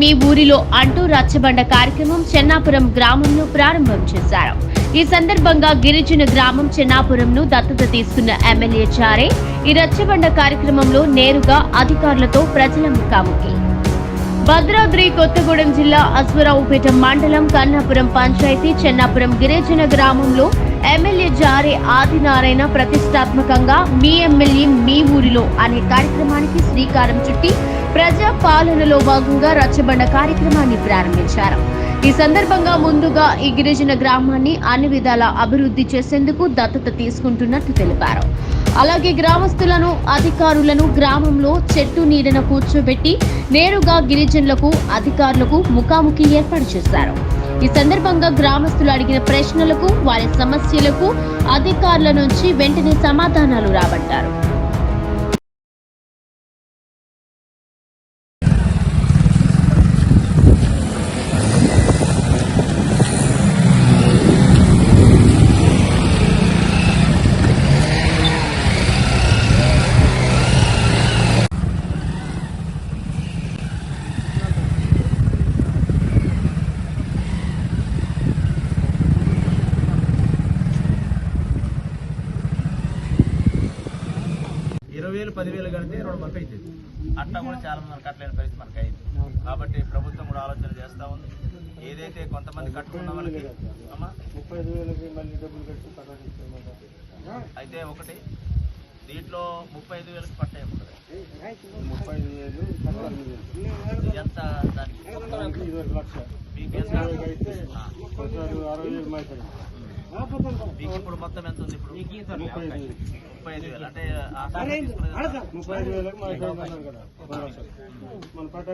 మీ ఊరిలో అంటూ రచ్చబండ కార్యక్రమం చెన్నాపురం గ్రామంలో ప్రారంభం చేశారు. ఈ సందర్భంగా గిరిజన గ్రామం చెన్నాపురంను దత్తత తీసుకున్న ఎమ్మెల్యే చారే ఈ రచ్చబండ కార్యక్రమంలో నేరుగా అధికారులతో ప్రజల ముఖాముఖి. భద్రాద్రి కొత్తగూడెం జిల్లా అశ్వరావుపేట మండలం కన్నాపురం పంచాయతీ చెన్నాపురం గిరిజన గ్రామంలో ఎమ్మెల్యే జారే ఆదినారాయణ ప్రతిష్టాత్మకంగా మీ ఎమ్మెల్యే మీ ఊరిలో అనే కార్యక్రమానికి శ్రీకారం చుట్టి ప్రజా పాలనలో భాగంగా రచ్చబండ కార్యక్రమాన్ని ప్రారంభించారు. ఈ సందర్భంగా ముందుగా ఈ గిరిజన గ్రామాన్ని అన్ని విధాల అభివృద్ధి చేసేందుకు దత్తత తీసుకుంటున్నట్టు తెలిపారు. అలాగే గ్రామస్తులను అధికారులను గ్రామంలో చెట్టు నీడన కూర్చోబెట్టి నేరుగా గిరిజనులకు అధికారులకు ముఖాముఖి ఏర్పాటు చేశారు. ఈ సందర్భంగా గ్రామస్తులు అడిగిన ప్రశ్నలకు వారి సమస్యలకు అధికారుల నుంచి వెంటనే సమాధానాలు రాబట్టారు. వేలు పదివేలు కడితే రెండు మనకు అవుతుంది అట్లా కూడా చాలా మంది కట్టలేని పరిస్థితి మనకు అయింది. కాబట్టి ప్రభుత్వం కూడా ఆలోచన చేస్తూ ఉంది. ఏదైతే కొంతమంది కట్టుకున్న వాళ్ళకి అయితే ఒకటి దీంట్లో ముప్పై ఐదు వేలకు పట్ట ఏముంటుంది ముప్పై ఐదు వేలు ఎంత దానికి మీకు ఎంత? అరవై వేలు మీకు ఇప్పుడు మొత్తం ఎంత ఉంది ఇప్పుడు? ముప్పై ఐదు వేలు. ముప్పై ఐదు వేలు అంటే? ముప్పై ఐదు వేలకు మన పట్ట